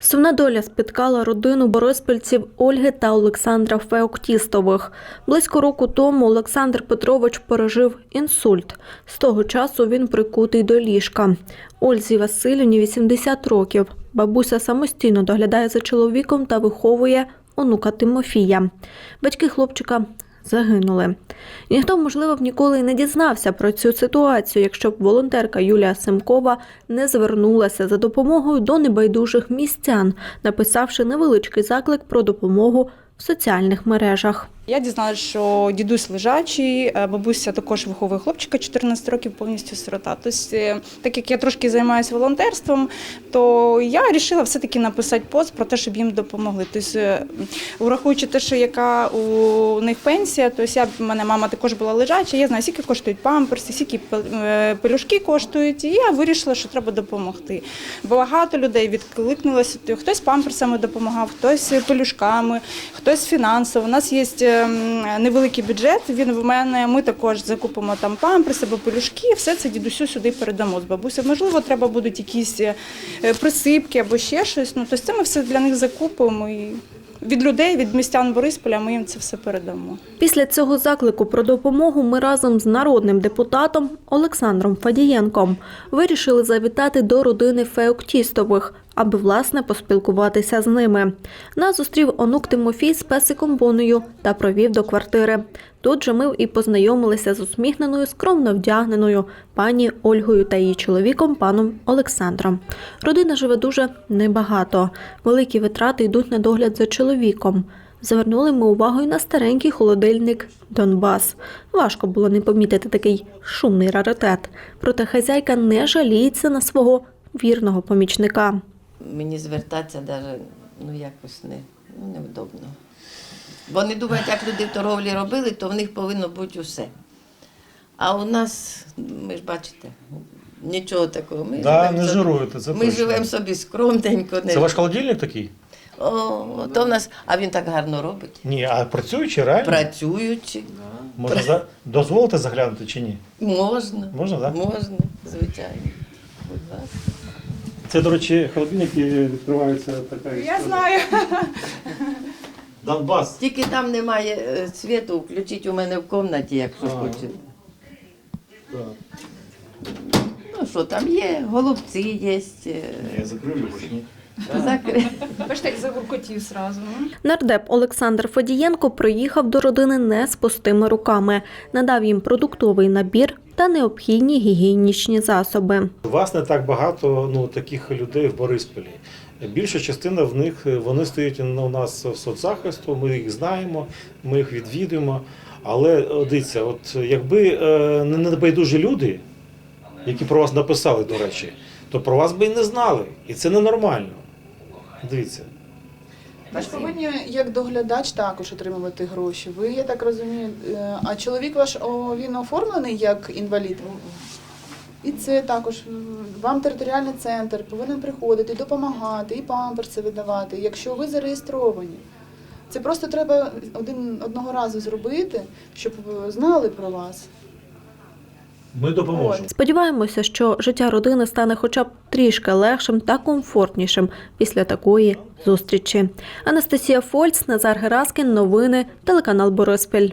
Сумна доля спіткала родину бориспільців Ольги та Олександра Феоктістових. Близько року тому Олександр Петрович пережив інсульт. З того часу він прикутий до ліжка. Ользі Васильівні 80 років. Бабуся самостійно доглядає за чоловіком та виховує онука Тимофія. Батьки хлопчика загинули. Ніхто, можливо, б ніколи й не дізнався про цю ситуацію, якщо б волонтерка Юлія Семкова не звернулася за допомогою до небайдужих містян, написавши невеличкий заклик про допомогу в соціальних мережах. Я дізналася, що дідусь лежачий, е, бабуся також виховує хлопчика 14 років, повністю сирота. Тобто, так як я трошки займаюся волонтерством, то я вирішила все-таки написати пост про те, щоб їм допомогли. Тобто, враховуючи те, що яка у них пенсія, тобто я, в мене мама також була лежача, я знаю, скільки коштують памперси, скільки пелюшки коштують, і я вирішила, що треба допомогти. Багато людей відкликнулося, хтось памперсами допомагав, хтось пелюшками, хтось фінансово. У нас є невеликий бюджет. Він в мене. Ми також закупимо там памперси пелюшки. Все це дідусю сюди передамо з бабусею. Можливо, треба будуть якісь е, присипки або ще щось. Ну тобто це ми все для них закупимо і від людей, від містян Борисполя ми їм це все передамо. Після цього заклику про допомогу ми разом з народним депутатом Олександром Фадієнком вирішили завітати до родини Феоктістових, аби власне поспілкуватися з ними. Нас зустрів онук Тимофій з песиком Боною та провів до квартири. Тут же ми і познайомилися з усміхненою, скромно вдягненою пані Ольгою та її чоловіком паном Олександром. Родина живе дуже небагато. Великі витрати йдуть на догляд за чоловіком. Звернули ми увагу й на старенький холодильник Донбас. Важко було не помітити такий шумний раритет. Проте хазяйка не жаліється на свого вірного помічника. Мені звертатися навіть ну, якось не, ну, невдобно. Вони думають, як люди в торговлі робили, то в них повинно бути усе. А у нас, ми ж бачите, нічого такого. Ми Да, живемо не собі- жируєте, це Ми точно. живемо собі скромненько. Не... Це ваш холодильник такий? О, то в нас, а він так гарно робить. Ні, а працюючий реально? Працюючи. Можна за... дозволити заглянути чи ні? Можна. Можна, так? Можна, звичайно. Будь ласка. Це, до речі, холодильник відкривається така Я знаю. Донбас. Тільки там немає е, світу, включіть у мене в кімнаті, якщо А. хочете. Да. Ну що, там є, голубці є. е, Я закрив його, ні. Закри... Бачите, як загуркотів зразу. Нардеп Олександр Фадієнко приїхав до родини не з пустими руками, надав їм продуктовий набір та необхідні гігієнічні засоби. Вас не так багато ну, таких людей в Борисполі. Більша частина в них вони стоять ну, у нас в соцзахисту, ми їх знаємо, ми їх відвідуємо. Але о, дивіться, от якби е, не небайдужі люди, які про вас написали, до речі, то про вас би і не знали. І це ненормально. Дивіться. Ви ж повинні як доглядач також отримувати гроші. Ви, я так розумію, е, а чоловік ваш він оформлений як інвалід. І це також м, вам територіальний центр повинен приходити, допомагати і памперси видавати, якщо ви зареєстровані. Це просто треба один одного разу зробити, щоб е, знали про вас. Ми допоможемо. Сподіваємося, що життя родини стане хоча б трішки легшим та комфортнішим після такої зустрічі. Анастасія Фольц, Назар Гераскін, новини, телеканал Бориспіль.